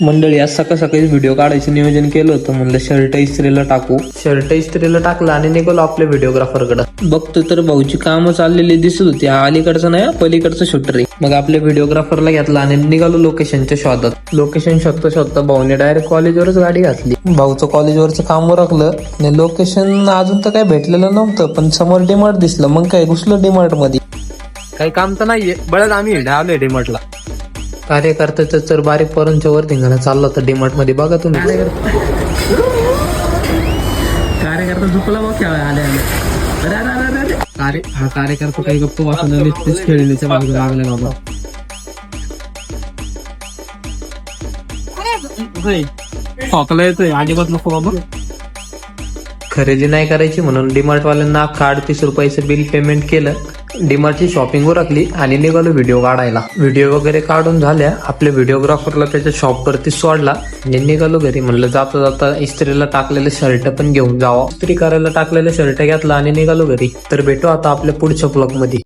मंडळी आज सकाळ सकाळी व्हिडिओ काढायचं नियोजन केलं होतं. म्हणलं शर्ट इस्त्रीला टाकू. शर्ट इस्त्रीला टाकलं आणि निघालो आपल्या व्हिडिओग्राफरकडे बघतो तर भाऊची कामं चाललेली दिसत होती. हा अलीकडचं नाही पलीकडचं शूटर मग आपल्या व्हिडिओग्राफरला घेतला आणि निघालो लोकेशनच्या शोधात. लोकेशन शोधता शोधता भाऊने डायरेक्ट कॉलेजवरच गाडी घातली. भाऊचं कॉलेजवरचं काम ओळखलं. आणि लोकेशन अजून तर काय भेटलेलं नव्हतं पण समोर डिमार्ट दिसलं. मग काय घुसलं डिमार्टमध्ये काही काम तर नाहीये. बळच आम्ही आलोय डिमार्टला कार्यकर्त्याचं तर बारीक पोरांच्या वर धिंगाणा चालला होता डिमार्टमध्ये बघा तुम्ही. कार्यकर्ता झुकला खेळा आले आले. कार्य हा कार्यकर्ता काही गप्प वाचून खेळण्याच्या मागे लागले बाबा. खोकला येतोय अजिबात नको बाबा. खरेदी नाही करायची म्हणून डीमार्ट वाल्यांना अख्खा अडतीस रुपयाचं बिल पेमेंट केलं. डीमार्टची शॉपिंग उरकली आणि निघालो व्हिडिओ काढायला. व्हिडिओ वगैरे काढून झाल्या आपल्या व्हिडिओग्राफरला त्याच्या शॉप वरती सोडला आणि निघालो घरी. म्हणलं जाता जाता इस्त्रीला टाकलेले शर्ट पण घेऊन जावा. इस्त्री करायला टाकलेले शर्ट घेतला आणि निघालो घरी. तर भेटू आता आपल्या पुढच्या ब्लॉगमध्ये.